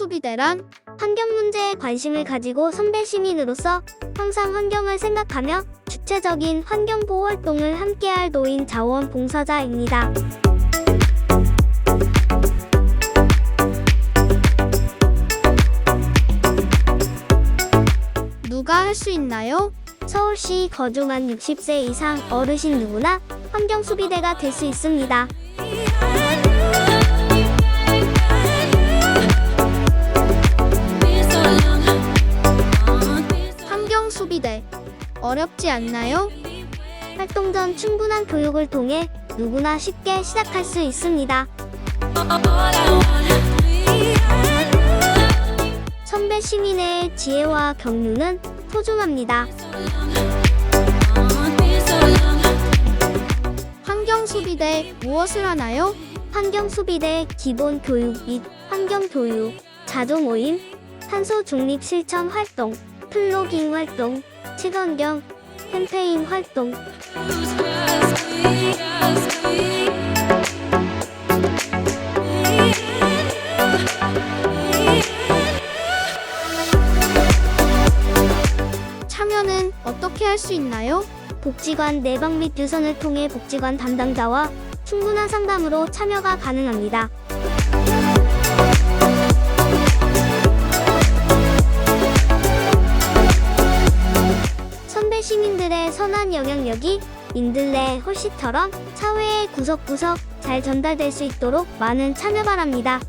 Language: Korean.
환경수비대란 환경 문제에 관심을 가지고 선배 시민으로서 항상 환경을 생각하며 주체적인 환경 보호 활동을 함께할 노인 자원 봉사자입니다. 누가 할 수 있나요? 서울시 거주 만 60세 이상 어르신 누구나 환경 수비대가 될 수 있습니다. 어렵지 않나요? 활동 전 충분한 교육을 통해 누구나 쉽게 시작할 수 있습니다. 선배 시민의 지혜와 경륜은 소중합니다. 환경수비대 무엇을 하나요? 환경 수비대 기본 교육 및 환경 교육, 자조 모임, 탄소 중립 실천 활동, 플로깅 활동, 친환경 캠페인 활동, 참여는 어떻게 할 수 있나요? 복지관 내방 및 유선을 통해 복지관 담당자와 충분한 상담으로 참여가 가능합니다. 영향력이 민들레 홀씨처럼 사회의 구석구석 잘 전달될 수 있도록 많은 참여 바랍니다.